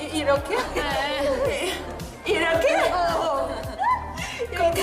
이, 이렇게? 네. 이렇게? 어. 이렇게.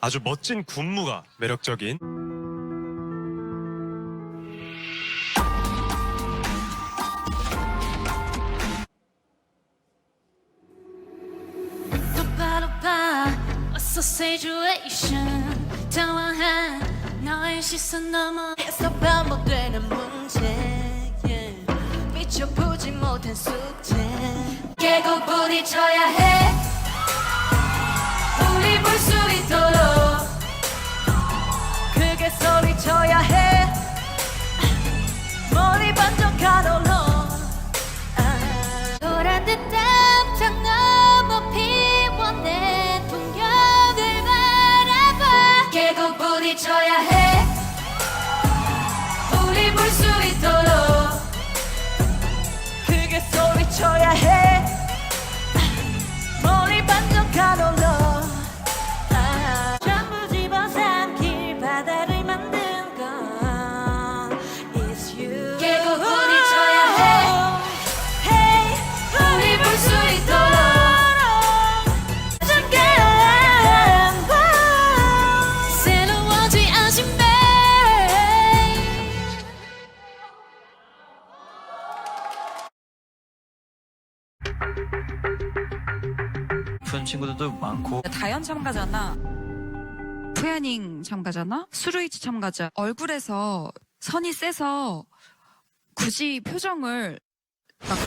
아주 멋진 군무가 매력적인 우리 볼수 부딪혀야 해 우리 볼 수 있도록 크게 소리쳐야 해. 픈 친구들도 많고 다현 참가자나 푸야닝 참가자나 수루이치 참가자 얼굴에서 선이 세서 굳이 표정을 막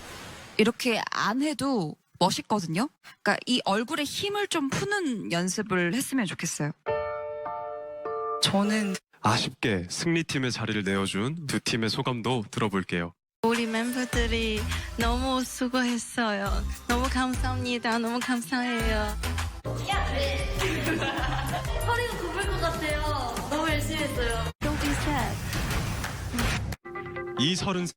이렇게 안 해도 멋있거든요. 그러니까 이 얼굴에 힘을 좀 푸는 연습을 했으면 좋겠어요. 저는 아쉽게 승리팀의 자리를 내어준 두 팀의 소감도 들어볼게요. 우리 멤버들이 너무 수고했어요. 너무 감사합니다. 너무 감사해요. 허리가 굽을 것 같아요 너무 열심히 했어요 Don't be sad. 이 서른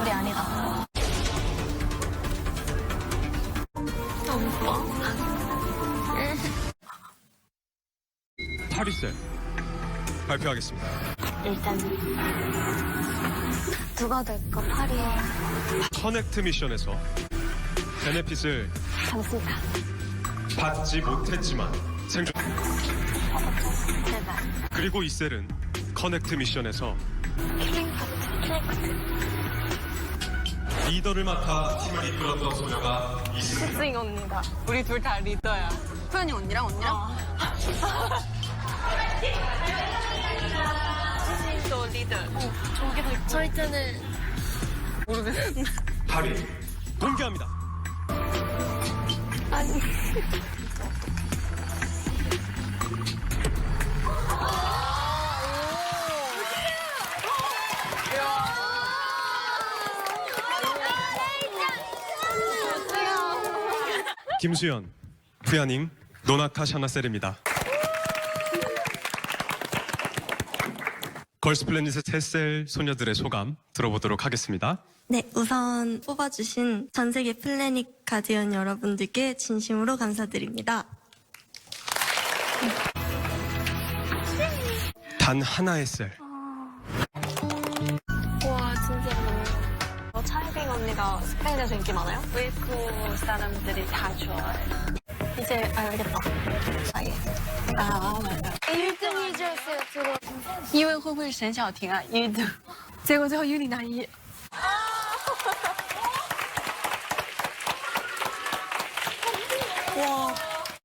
우리 아니다. 파리셀 발표하겠습니다. 일단 누가 될까 파리에 커넥트 미션에서 베네핏을 잠시다. 받지 못했지만 생존 제발. 그리고 이셀은 커넥트 미션에서 리더를 맡아 팀을 이끌었던 소녀가 이슬 싱 언니다. 우리 둘 다 리더야. 소연이 언니랑 언니랑? 또 리더. 저희 때는 파리 공개합니다. 김수연, 푸야닝, 노나카 샤나셀입니다. 걸스플래닛의 셋셀 소녀들의 소감 들어보도록 하겠습니다. 네, 우선 뽑아주신 전 세계 플래닛 가디언 여러분들께 진심으로 감사드립니다. 단 하나의 셀. 와 진짜로. 어, 차이빙 언니가 스페인에서 인기 많아요? 웨이크 사람들이 다 좋아해. 이제 알겠다. 사이. 아 맞아. 因为会不会沈小婷啊？一等。结果最后 윤이 나이.